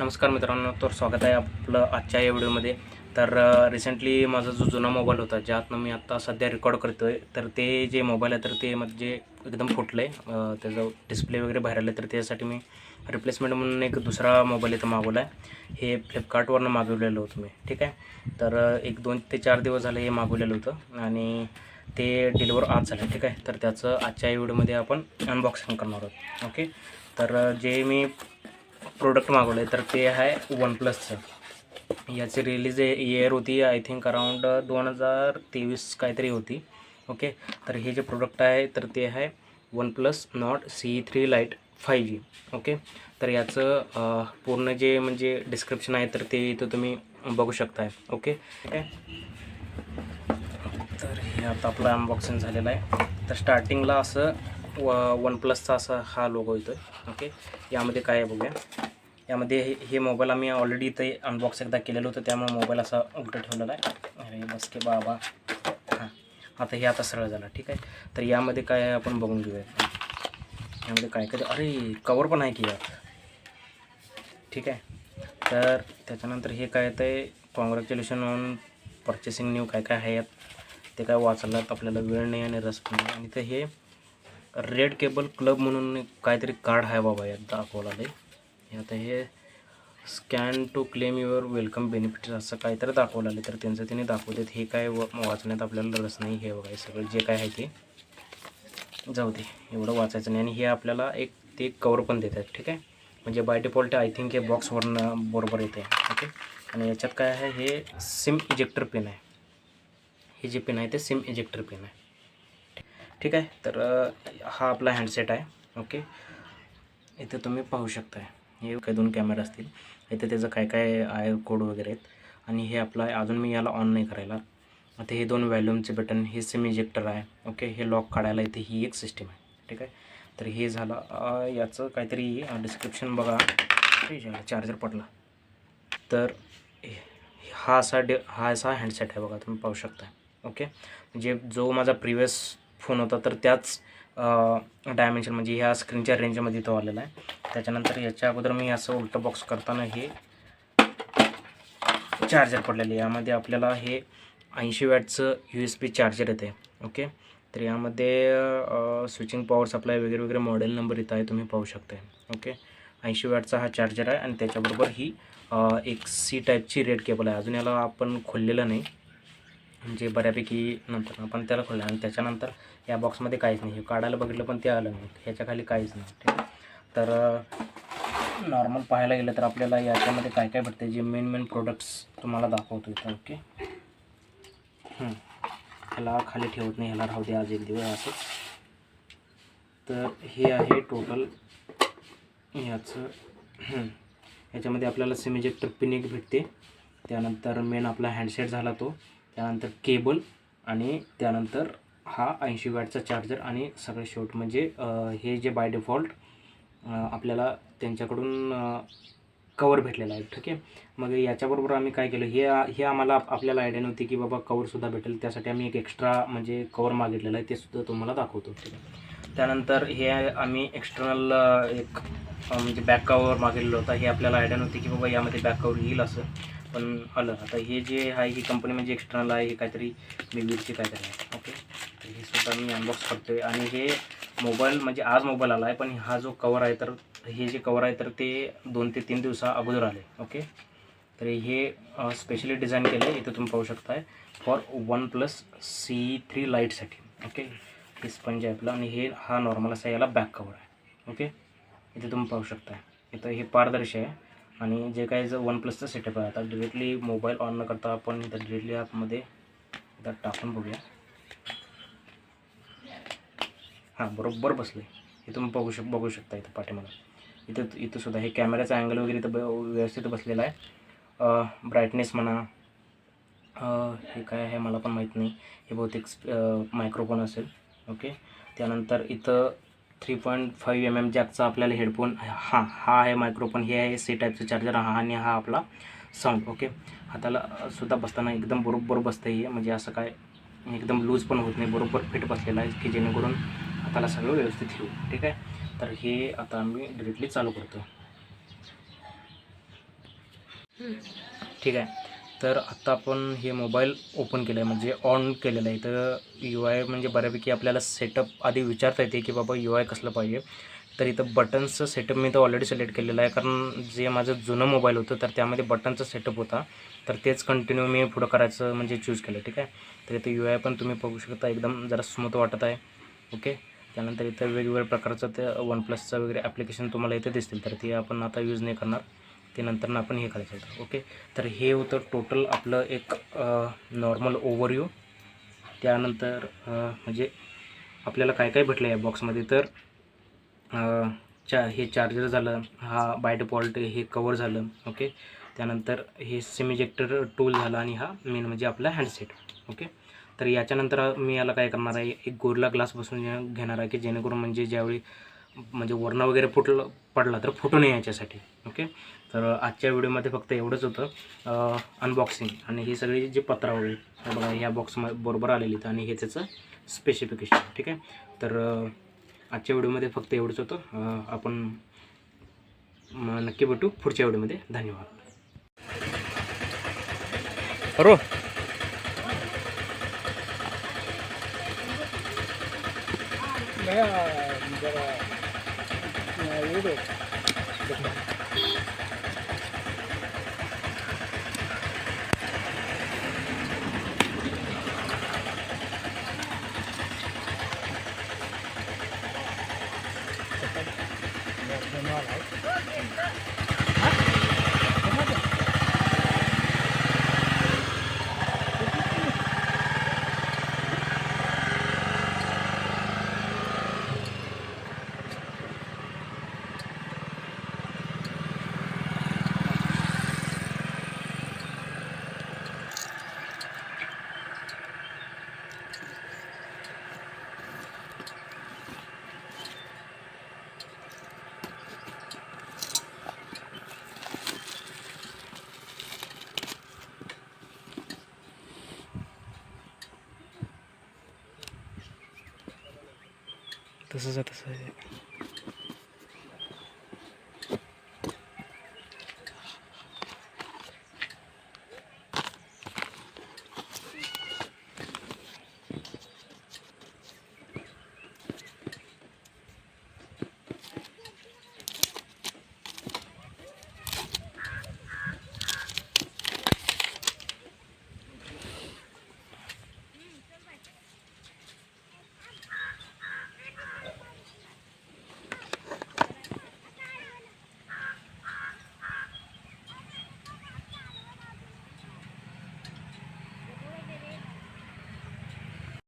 नमस्कार मित्रांनो तर स्वागत आहे आपलं आजच्या या व्हिडिओमध्ये. तर रिसेंटली माझा जो जुना मोबाईल होता ज्यातनं मी आत्ता सध्या रेकॉर्ड करतो आहे तर ते जे मोबाईल आहे तर ते म्हणजे एकदम फुटलं आहे त्याचं डिस्प्ले वगैरे बाहेर आलं तर त्यासाठी मी रिप्लेसमेंट म्हणून एक दुसरा मोबाईल इथं मागवला आहे हे फ्लिपकार्टवरनं मागवलेलं होतं मी ठीक आहे? तर एक दोन ते चार दिवस झाले हे मागवलेलं होतं आणि ते डिलिव्हर आज झालं ठीक आहे? तर त्याचं आजच्या व्हिडिओमध्ये आपण अनबॉक्सिंग करणार आहोत ओके? तर जे मी प्रोडक्ट मागवलं आहे तर ते आहे वन प्लसचं याची रिलीज इयर होती आय थिंक अराऊंड दोन हजार तेवीस काहीतरी होती. ओके तर हे जे प्रोडक्ट आहे तर ते आहे one plus Nord C three lite five G okay तर याचं पूर्ण जे म्हणजे डिस्क्रिप्शन आहे तर ते इथं तुम्ही बघू शकताय. ओके तर हे आता आपलं अनबॉक्सिंग झालेलं आहे. तर स्टार्टिंगला असं व वन प्लसचा असा हा लोगो येतो आहे ओके यामध्ये काय आहे बघूया. यामध्ये हे हे मोबाईल आम्ही ऑलरेडी इथे अनबॉक्स एकदा केलेलं होतं त्यामुळे मोबाईल असा उलटं ठेवलेला आहे. अरे बस के बाबा. हां. आता हे आता सरळ झालं ठीक आहे? तर यामध्ये काय आहे आपण बघून घेऊया. यामध्ये काय काय अरे कवर पण आहे की यात. ठीक आहे? तर त्याच्यानंतर हे काय येतं आहे कॉंग्रॅच्युलेशन ऑन परचेसिंग न्यू काय काय आहेत ते काय वाचलं आपल्याला वेळ नाही आणि रस पण नाही. आणि ते हे रेड केबल क्लब म्हणून काहीतरी कार्ड आहे बाबा यात दाखवलं आहे आता हे scan to claim your welcome benefit असं काहीतरी दाखवलं आहे तर त्यांचं त्यांनी दाखवतात हे काय व वाचण्यात आपल्याला रस नाही हे बघा हे सगळं जे काय आहे ते. जाऊ दे एवढं वाचायचं नाही. आणि हे आपल्याला एक ते कवर पण देतात ठीक आहे? म्हणजे बाय डिफॉल्ट आय थिंक हे बॉक्सवरनं बरोबर येते ओके? आणि याच्यात काय आहे हे सिम इजेक्टर पिन आहे. हे जे पिन आहे ते सिम इजेक्टर पिन आहे. ठीक आहे? तर हा आपला हँडसेट आहे. ओके इथे तुम्ही पाहू शकताय. हे काही दोन कॅमेरा असतील. इथे त्याचं काय काय आहे कोड वगैरे आहेत. आणि हे आपला आहे. अजून मी याला ऑन नाही करायला. आता हे दोन व्हॅल्यूमचे बटन हे सिम इजेक्टर आहे. ओके हे लॉक काढायला इथे ही एक सिस्टीम आहे. ठीक आहे? तर हे झालं याचं काहीतरी डिस्क्रिप्शन बघा. चार्जर पडला. तर हा असा डे हा असा हँडसेट आहे बघा. तुम्ही पाहू शकता ओके म्हणजे जो माझा प्रिवियस फोन होता तर त्याच डायमेन्शन म्हणजे ह्या स्क्रीनच्या रेंजमध्ये तो आलेला आहे. त्याच्यानंतर याच्या अगोदर मी असं उलटं बॉक्स करताना हे चार्जर पडलेले यामध्ये आपल्याला हे ऐंशी वॅटचं यू एस पी चार्जर येते. ओके तर यामध्ये स्विचिंग पॉवर सप्लाय वगैरे वगैरे मॉडेल नंबर इथं आहे तुम्ही पाहू शकता ओके ऐंशी वॅटचा हा चार्जर आहे आणि त्याच्याबरोबर ही एक सी टाईपची रेड केबल आहे. अजून याला आपण खोललेलं नाही. म्हणजे बऱ्यापैकी नंतर आपण त्याला खोललं आणि त्याच्यानंतर या बॉक्समध्ये काहीच नाही. हे काढायला बघितलं पण ते आलं नाही. ह्याच्या खाली काहीच नाही. ठीक तर नॉर्मल पाहायला गेलं तर आपल्याला याच्यामध्ये काय काय भेटते जे मेन मेन प्रोडक्ट्स तुम्हाला दाखवतो इथं ओके ह्याला खाली ठेवत नाही. ह्याला राहू दे आज एक दिवस असं. तर हे आहे टोटल याचं याच्यामध्ये आपल्याला सिमेजेक्टर पिन एक भेटते. त्यानंतर मेन आपला हँडसेट झाला तो. त्यानंतर केबल आणि त्यानंतर हा ऐंशी वॅटचा चार्जर आणि सगळं शेवट म्हणजे हे जे बाय डिफॉल्ट आपल्याला त्यांच्याकडून कवर भेटलेला आहे. ठीक आहे? मग याच्याबरोबर आम्ही काय केलं? हे हे आम्हाला आपल्याला आयडिया नव्हती की बाबा कवरसुद्धा भेटेल. त्यासाठी आम्ही एक एक्स्ट्रा म्हणजे कवर मागितलेलं आहे. ते सुद्धा तुम्हाला दाखवतो. ठीक आहे? त्यानंतर हे आम्ही एक्स्टर्नल एक म्हणजे बॅक कवर मागितलेलं होतं. हे आपल्याला आयडिया नव्हती की बाबा यामध्ये बॅक कवर येईल असं. पण आलं. आता हे जे आहे ही कंपनी म्हणजे एक्स्टर्नल आहे हे काहीतरी विविडची काहीतरी आहे. ओके तर हे सुद्धा मी अनबॉक्स करतो आहे आणि हे मोबाईल म्हणजे आज मोबाईल आला आहे पण हा जो कवर आहे तर हे जे कवर आहे तर ते दोन ते तीन दिवसा अगोदर आले. ओके तर हे स्पेशली डिझाईन केलं आहे इथं तुम्ही पाहू शकताय. For one plus C three लाईटसाठी okay हे स्पंज आहे आपलं. आणि हे हा नॉर्मल असा याला बॅक कवर आहे. ओके इथे तुम्ही पाहू शकताय. इथं हे पारदर्शी आहे. आणि जे काही जर वन प्लसचं सेटअप आहे आता डिरेक्टली मोबाईल ऑन न करता आपण इथं डिरेक्टली ॲपमध्ये इथं टाकून बघूया. हां बरोबर बसलं हे तुम्ही बघू शक बघू शकता इथं पाठीमागं. इथं इथं सुद्धा हे कॅमेऱ्याचा अँगल वगैरे इथं ब- व्यवस्थित बसलेला आहे. ब्राईटनेस म्हणा हे काय आहे मला पण माहीत नाही. हे बहुतेक मायक्रोफोन असेल. ओके त्यानंतर इथं three point five M M जॅकचा आपल्याला हेडफोन हां हा आहे मायक्रोफोन हे आहे सी टाईपचं चार्जर हा आणि हा आपला साऊंड ओके हाताला सुद्धा बसताना एकदम बरोबर बसतं हे म्हणजे असं काय एकदम लूज पण होत नाही बरोबर फिट बसलेला आहे की जेणेकरून हाताला सगळं व्यवस्थित येऊ ठीक आहे? तर हे आता आम्ही डिरेक्टली चालू करतो. ठीक आहे? तर आत्ता आपण हे मोबाईल ओपन केलं आहे म्हणजे ऑन केलेलं आहे. तर यू आय म्हणजे बऱ्यापैकी आपल्याला सेटअप आधी विचारता येते की बाबा यू आय कसलं पाहिजे. तर इथं बटनचं सेटअप मी तर ऑलरेडी सिलेक्ट केलेलं आहे. कारण जे माझं जुनं मोबाईल होतं तर त्यामध्ये बटनचं सेटअप होता. तर तेच कंटिन्यू मी पुढं करायचं म्हणजे चूज केलं ठीक आहे? तर इथं यू आय पण तुम्ही बघू शकता एकदम जरा स्मूथ वाटत आहे. ओके त्यानंतर इथं वेगवेगळ्या प्रकारचं ते वन प्लसचं वगैरे ॲप्लिकेशन तुम्हाला इथे दिसतील. तर ते आपण आता यूज नाही करणार. ते नंतर आपण हे करायचं होतं ओके? तर हे होतं टोटल आपलं एक नॉर्मल ओव्हरव्ह्यू त्यानंतर म्हणजे आपल्याला काय काय भेटलं या बॉक्समध्ये तर चा हे चार्जर झालं हा बाय डिफॉल्ट हे कवर झालं ओके? त्यानंतर हे सेमिजेक्टर टूल झालं आणि हा मेन म्हणजे आपला हँडसेट ओके? तर याच्यानंतर मी याला काय करणार आहे? एक गोरला ग्लास बसून घेणार आहे की जेणेकरून म्हणजे ज्यावेळी म्हणजे वर्ण वगैरे फुटलं पडला तर फुटू नये याच्यासाठी ओके तर आजच्या व्हिडिओमध्ये फक्त एवढंच होतं. अनबॉक्सिंग आणि ही सगळी जी पत्रा वगैरे हे बघा ह्या बॉक्स बरोबर आलेली आहेत आणि हे त्याचं स्पेसिफिकेशन ठीक आहे? तर आजच्या व्हिडिओमध्ये फक्त एवढंच होतं. आपण नक्की भेटू पुढच्या व्हिडिओमध्ये. धन्यवाद. Ờ, được. Được. तसंच तसं